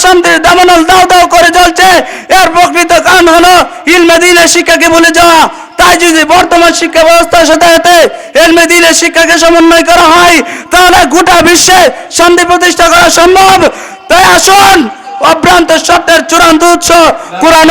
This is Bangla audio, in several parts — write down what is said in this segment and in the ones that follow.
অশান্তির দামনল দাও দাও করে জ্বলছে। এর প্রকৃত কারণ হলো ইলমে দিনের শিক্ষাকে ভুলে যাওয়া। তাই যদি বর্তমান শিক্ষা ব্যবস্থার সাথে সাথে এলমে শিক্ষাকে সমন্বয় করা হয়, তাহলে গোটা বিশ্বে শান্তি প্রতিষ্ঠা করা সম্ভব। তাই আসুন, অভ্রান্ত সত্যের চূড়ান্ত উৎস, কোরআন।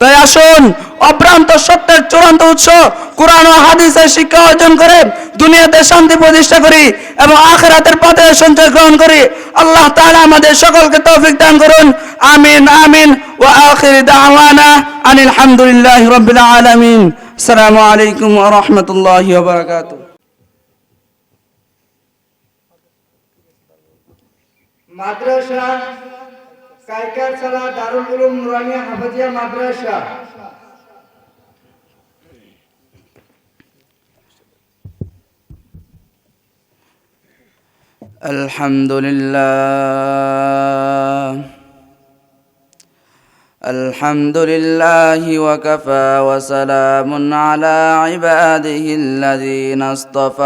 তাই আসুন, অভ্রান্ত সত্যের চূড়ান্ত উৎস কোরআন ও হাদিসের শিক্ষা অর্জন করে দুনিয়াতে শান্তি প্রতিষ্ঠা করি এবং আখেরাতের পথে সঞ্চয় গ্রহণ করি। আল্লাহ তাআলা আমাদের সকলকে তৌফিক দান করুন। আমিন আমিন। ওয়া আখির দাওয়ানা আনিল হামদুলিল্লাহি রাব্বিল আলামিন। আসসালামু আলাইকুম ওয়া রাহমাতুল্লাহি ওয়া বারাকাতুহু। মাদ্রাসা কাইকার সালা দারুল উলুম নুরানিয়া হাফাজিয়া মাদ্রাসা الحمد لله الحمد لله وكفى وسلام على عباده الذين اصطفى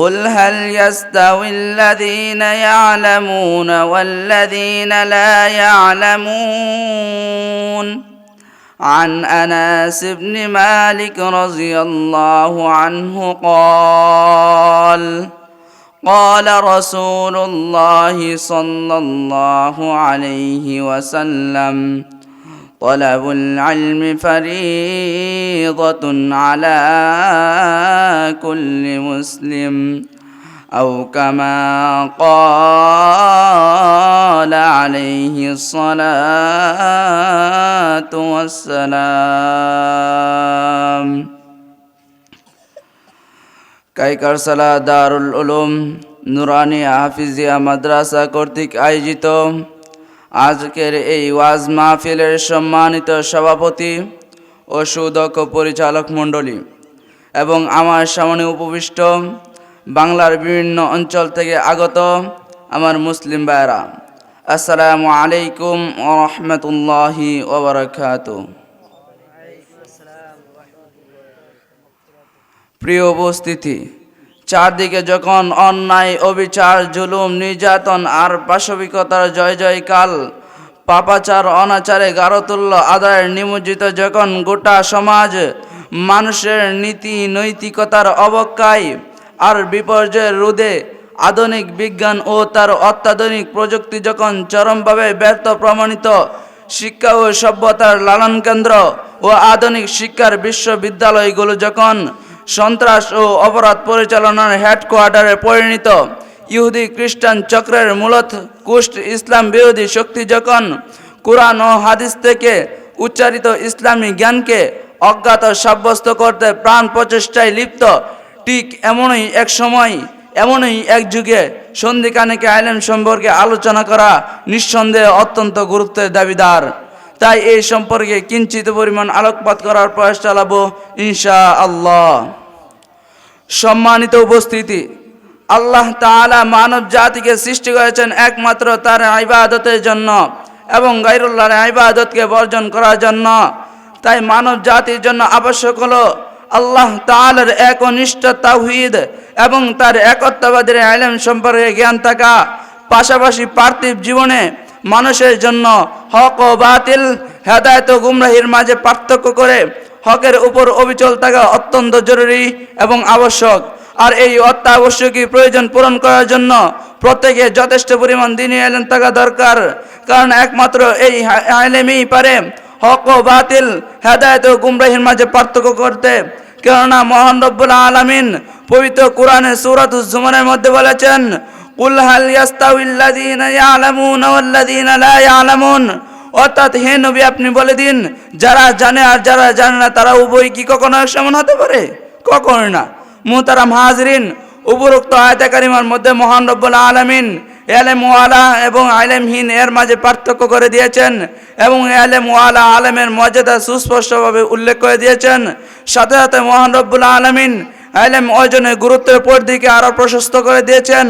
قل هل يستوي الذين يعلمون والذين لا يعلمون عن انس بن مالك رضي الله عنه قال قال رسول الله صلى الله عليه وسلم طلب العلم فريضة على كل مسلم أو كما قال عليه الصلاة والسلام কাইকারসালা দারুল উলুম নুরানি হাফিজিয়া মাদ্রাসা কর্তৃক আয়োজিত আজকের এই ওয়াজ মাহফিলের সম্মানিত সভাপতি ও সুদক্ষ পরিচালক মণ্ডলী এবং আমার সামনে উপবিষ্ট বাংলার বিভিন্ন অঞ্চল থেকে আগত আমার মুসলিম ভাইরা আসসালামু আলাইকুম রহমতুল্লাহি ওবরাকাতু প্রিয় উপস্থিতি, চারদিকে যখন অন্যায়, অবিচার, জুলুম, নির্যাতন আর পাশবিকতার জয় জয়কাল, পাপাচার, অনাচারে গারতুল্য আদায়ের নিমজ্জিত যখন গোটা সমাজ মানুষের নীতি, নৈতিকতার অবক্ষয় আর বিপর্যয়ের রোধে আধুনিক বিজ্ঞান ও তার অত্যাধুনিক প্রযুক্তি যখন চরমভাবে ব্যর্থ, প্রমাণিত, শিক্ষা ও সভ্যতার লালন কেন্দ্র ও আধুনিক শিক্ষার বিশ্ববিদ্যালয়গুলো যখন সন্ত্রাস ও অপরাধ পরিচালনার হেডকোয়ার্টারে পরিণত, ইহুদি খ্রিস্টান চক্রের মূলত কুষ্ট ইসলাম বিরোধী শক্তি যখন কোরআন ও হাদিস থেকে উচ্চারিত ইসলামী জ্ঞানকে অজ্ঞাত সাব্যস্ত করতে প্রাণ প্রচেষ্টায় লিপ্ত। ঠিক এমনই এক সময়, এমনই এক যুগে সন্ধিকানিকে আইলেম সম্পর্কে আলোচনা করা নিঃসন্দেহে অত্যন্ত গুরুত্বের দাবিদার। তাই এই সম্পর্কে কিঞ্চিত পরিমাণ আলোকপাত করার প্রয়াস চালাবো ইনশা আল্লাহ সম্মানিত উপস্থিতি, আল্লাহ তাআলা মানব জাতিকে সৃষ্টি করেছেন একমাত্র তার ইবাদতের জন্য এবং গাইরুল্লাহর ইবাদতকে বর্জন করার জন্য। তাই মানব জাতির জন্য আবশ্যক হলো আল্লাহ তাআলার একনিষ্ঠ তাওহীদ এবং তার একত্ববাদের আলেম সম্পর্কে জ্ঞান থাকা, পাশাপাশি পার্থিব জীবনে মানুষের জন্য হক ও বাতিল, হেদায়ত ও গুমরাহির মাঝে পার্থক্য করে হকের উপর অবিচল থাকা অত্যন্ত জরুরি এবং আবশ্যক। আর এই অত্যাবশ্যকীয় প্রয়োজন পূরণ করার জন্য প্রত্যেকে যথেষ্ট পরিমাণ দিনই এলেন থাকা দরকার। কারণ একমাত্র এই আইলেমই পারে হক ও বাতিল, হেদায়ত ও গুমরাহির মাঝে পার্থক্য করতে। কেননা মহান রব্বুল আলামিন পবিত্র কোরআনে সূরাতুজ জুমারের মধ্যে বলেছেন, কুল হাল ইয়াস্তাউিল্লাযীনা ইয়ালামুনা ওয়াল্লাযীনা লা ইয়ালামুন। অর্থাৎ হে নবী, আপনি বলে দিন, যারা জানে আর যারা জানে না, তারা উভয় কি কখনো সমান হতে পারে? কখনো না। মুহতারাম হাজরিন, উপরোক্ত আয়তা কারিমার মধ্যে মহান রব্বুল আলমিন এলেম ওয়ালা এবং আলেমহীন এর মাঝে পার্থক্য করে দিয়েছেন এবং এলেম ওয়ালা আলেমের মর্যাদা সুস্পষ্টভাবে উল্লেখ করে দিয়েছেন। সাথে সাথে মহান রব্বুল আলমিন আলেম অর্জনের গুরুত্বের পর দিকে আরও প্রশস্ত করে দিয়েছেন।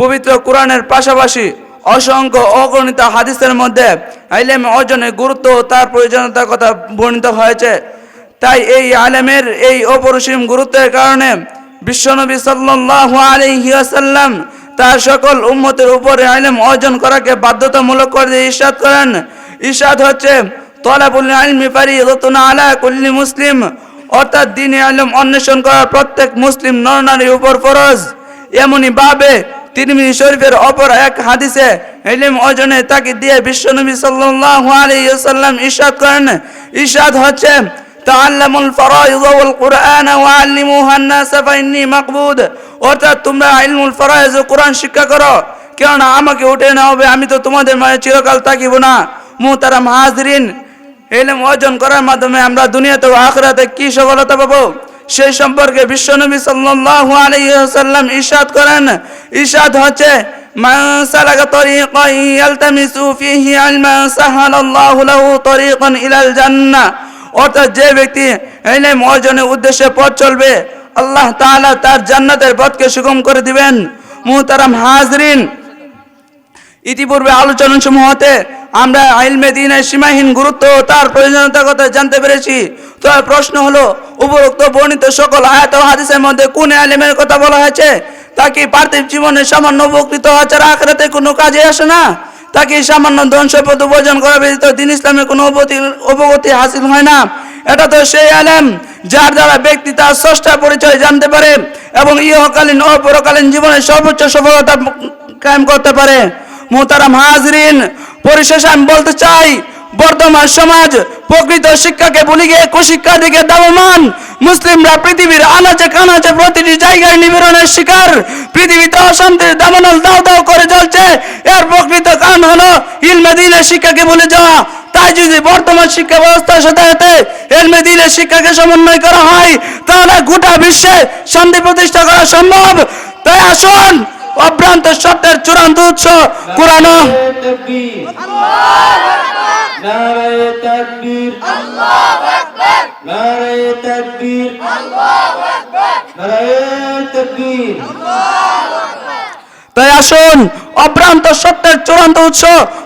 পবিত্র কোরআনের পাশাপাশি অসংখ্য অগণিত হাদিসের মধ্যে আইলেম অর্জনের গুরুত্ব ও তার প্রয়োজনীয়তার কথা বর্ণিত হয়েছে। তাই এই আলেমের এই অপরিসীম গুরুত্বের কারণে বিশ্বনবী সাল্লাল্লাহু আলাইহি ওয়াসাল্লাম তার সকল উম্মতের উপরে আলেম অর্জন করাকে বাধ্যতামূলক করে দিয়ে ইরশাদ করেন। ইরশাদ হচ্ছে তলাবুল মুসলিম। অর্থাৎ দিনে আলেম অন্বেষণ করা প্রত্যেক মুসলিম নরনারীর উপর ফরজ। এমনি ভাবে তিরমিজি শরীফের অপর এক হাদিসে অর্জনে তাকে দিয়ে করেন। হচ্ছে কুরআন ওয়াআল্লিমুহা আন-নাস ফাইন্নী মাকবুদ। অর্থাৎ তোমরা ইলমুল ফরাইজ ও কোরআন শিক্ষা করো। কেননা আমাকে উঠে না হবে, আমি তো তোমাদের মাঝে চিরকাল থাকিব না। মুহতারাম হাজরিন এলম অর্জন করার মাধ্যমে আমরা দুনিয়াতে আখরাতে কি সফলতা পাবো? সেই সম্পর্কে বিশ্বনবী সাল্লাল্লাহু আলাইহি ওয়াসাল্লাম ইরশাদ করেন। ইরশাদ হচ্ছে, মান অর্থাৎ যে ব্যক্তি ইলম অর্জনের উদ্দেশ্যে পথ চলবে আল্লাহ তাআলা তার জান্নাতের পথকে সুগম করে দিবেন। মুহতারাম হাজরিন, ইতিপূর্বে আলোচনা সমূহতে আমরা আইলমে দিনের সীমাহীন গুরুত্ব ও তার প্রয়োজনীয়তার কথা জানতে পেরেছি। তো প্রশ্ন হলো, উপরোক্ত বর্ণিত সকল আয়াত ও হাদিসের মধ্যে কোন আলিমের কথা বলা হয়েছে? তাকে পার্থিব জীবনে সামান্য উপকৃত হওয়া আখরাতে কোনো কাজে আসে না? তাকে সামান্য ধন সম্পদ উপার্জন করা ব্যতীত দিন ইসলামে কোনো অবগতি হাসিল হয় না? এটা তো সেই আলেম যার দ্বারা ব্যক্তি তার স্রষ্টার পরিচয় জানতে পারে এবং ইহকালীন ও পরকালীন জীবনে সর্বোচ্চ সফলতা কায়েম করতে পারে। মোতারাম হাজরিন, পরিশেষে আমি বলতে চাই, বর্তমান সমাজ প্রকৃত শিক্ষাকে ভুলে গিয়ে কুশিক্ষার দিকে দাবমান মুসলিমরা পৃথিবীর আনাচে কানাচে প্রতিটি জায়গায় নিবেদনের শিকার। পৃথিবীতে অশান্তির দাবানল দাও দাও করে চলছে এর প্রকৃত কারণ হলো ইলমেদিনের শিক্ষাকে ভুলে যাওয়া। তাই যদি বর্তমান শিক্ষা ব্যবস্থার সাথে সাথে এলমেদিনের শিক্ষাকে সমন্বয় করা হয়, তাহলে গোটা বিশ্বে শান্তি প্রতিষ্ঠা করা সম্ভব। তাই আসুন, অভ্রান্ত সত্যের চূড়ান্ত উৎস, কোরআন। তাকবীর। তাকবীর। তাই আসুন অভ্রান্ত সত্যের চূড়ান্ত উৎস,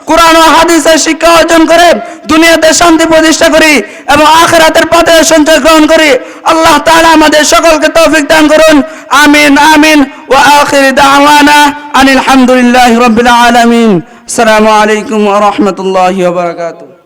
কোরআন ও হাদিসের শিক্ষা অর্জন করে দুনিয়াতে শান্তি প্রতিষ্ঠা করি এবং আখেরাতের পথে সঞ্চয় গ্রহণ করি। আল্লাহ তাআলা আমাদের সকলকে তৌফিক দান করুন। আমিন আমিন। ওয়া আখির দাওয়ানা আনিল হামদুলিল্লাহি রাব্বিল আলামিন। আসসালামু আলাইকুম ওয়া রাহমাতুল্লাহি ওয়া বারাকাতুহু।